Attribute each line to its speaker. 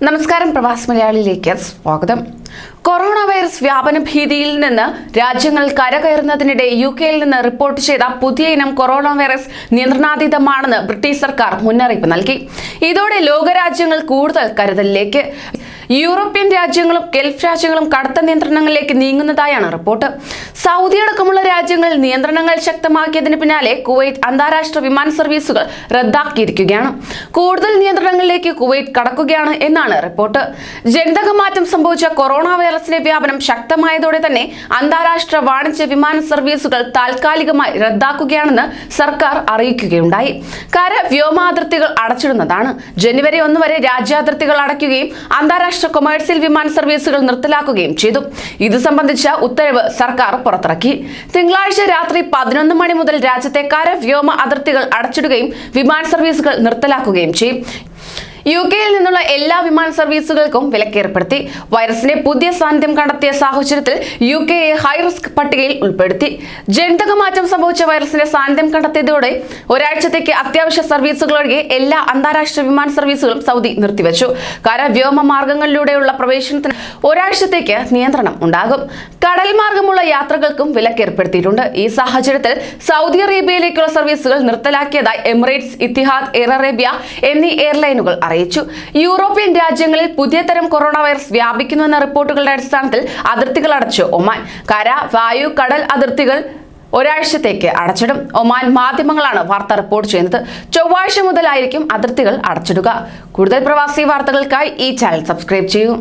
Speaker 1: നമസ്കാരം പ്രവാസ് മലയാളിയിലേക്ക് സ്വാഗതം. Corona virus വ്യാപന ഭീതിയിൽ നിന്ന് രാജ്യങ്ങൾ കരകയറുന്നതിനിടെ യു കെയിൽ നിന്ന് റിപ്പോർട്ട് ചെയ്ത പുതിയ ഇനം കൊറോണ വൈറസ് നിയന്ത്രണാതീതമാണെന്ന് ബ്രിട്ടീഷ് സർക്കാർ മുന്നറിയിപ്പ് നൽകി. ഇതോടെ ലോകരാജ്യങ്ങൾ കൂടുതൽ കരുതലിലേക്ക്. യൂറോപ്യൻ രാജ്യങ്ങളും ഗൾഫ് രാജ്യങ്ങളും കടുത്ത നിയന്ത്രണങ്ങളിലേക്ക് നീങ്ങുന്നതായാണ് റിപ്പോർട്ട്. സൗദി അടക്കമുള്ള രാജ്യങ്ങൾ നിയന്ത്രണങ്ങൾ ശക്തമാക്കിയതിന് പിന്നാലെ കുവൈറ്റ് അന്താരാഷ്ട്ര വിമാന സർവീസുകൾ റദ്ദാക്കിയിരിക്കുകയാണ്. കൂടുതൽ നിയന്ത്രണങ്ങളിലേക്ക് കുവൈറ്റ് കടക്കുകയാണ് എന്നാണ് റിപ്പോർട്ട്. ജനിതക മാറ്റം സംഭവിച്ച കൊറോണ വൈറസിന്റെ വ്യാപനം ശക്തമായതോടെ തന്നെ അന്താരാഷ്ട്ര വാണിജ്യ വിമാന സർവീസുകൾ താൽക്കാലികമായി റദ്ദാക്കുകയാണെന്ന് സർക്കാർ അറിയിക്കുകയുണ്ടായി. കര വ്യോമാതിർത്തികൾ അടച്ചിടുന്നതാണ്. ജനുവരി ഒന്ന് വരെ രാജ്യാതിർത്തികൾ അടയ്ക്കുകയും അന്താരാഷ്ട്ര കൊമേഴ്സ്യൽ വിമാന സർവീസുകൾ നിർത്തലാക്കുകയും ചെയ്തു. ഇത് സംബന്ധിച്ച ഉത്തരവ് സർക്കാർ പുറത്തിറക്കി. തിങ്കളാഴ്ച രാത്രി പതിനൊന്ന് മണി മുതൽ രാജ്യത്തെ കര വ്യോമ അതിർത്തികൾ അടച്ചിടുകയും വിമാന സർവീസുകൾ നിർത്തലാക്കുകയും ചെയ്യും. യു കെയിൽ നിന്നുള്ള എല്ലാ വിമാന സർവീസുകൾക്കും വിലക്കേർപ്പെടുത്തി. വൈറസിന്റെ പുതിയ സാന്നിധ്യം കണ്ടെത്തിയ സാഹചര്യത്തിൽ യു കെയെ ഹൈ റിസ്ക് പട്ടികയിൽ ഉൾപ്പെടുത്തി. ജനിതക മാറ്റം സംഭവിച്ച വൈറസിന്റെ സാന്നിധ്യം കണ്ടെത്തിയതോടെ ഒരാഴ്ചത്തേക്ക് അത്യാവശ്യ സർവീസുകൾ ഒഴികെ എല്ലാ അന്താരാഷ്ട്ര വിമാന സർവീസുകളും സൗദി നിർത്തിവച്ചു. കര വ്യോമ മാർഗങ്ങളിലൂടെയുള്ള പ്രവേശനത്തിന് ഒരാഴ്ചത്തേക്ക് നിയന്ത്രണം ഉണ്ടാകും. കടൽ മാർഗമുള്ള യാത്രകൾക്കും വിലക്കേർപ്പെടുത്തിയിട്ടുണ്ട്. ഈ സാഹചര്യത്തിൽ സൗദി അറേബ്യയിലേക്കുള്ള സർവീസുകൾ നിർത്തലാക്കിയതായി എമിറേറ്റ്സ് ഇത്തിഹാദ് എയർ അറേബ്യ എന്നീ എയർലൈനുകൾ അറിയിച്ചു. യൂറോപ്യൻ രാജ്യങ്ങളിൽ പുതിയ തരം കൊറോണ വൈറസ് വ്യാപിക്കുന്നുവെന്ന റിപ്പോർട്ടുകളുടെ അടിസ്ഥാനത്തിൽ അതിർത്തികൾ അടച്ചു. ഒമാൻ കര വായു കടൽ അതിർത്തികൾ ഒരാഴ്ചത്തേക്ക് അടച്ചിടും. ഒമാൻ മാധ്യമങ്ങളാണ് വാർത്ത റിപ്പോർട്ട് ചെയ്യുന്നത്. ചൊവ്വാഴ്ച മുതലായിരിക്കും അതിർത്തികൾ അടച്ചിടുക. കൂടുതൽ പ്രവാസി വാർത്തകൾക്കായി ഈ ചാനൽ സബ്സ്ക്രൈബ് ചെയ്യൂ.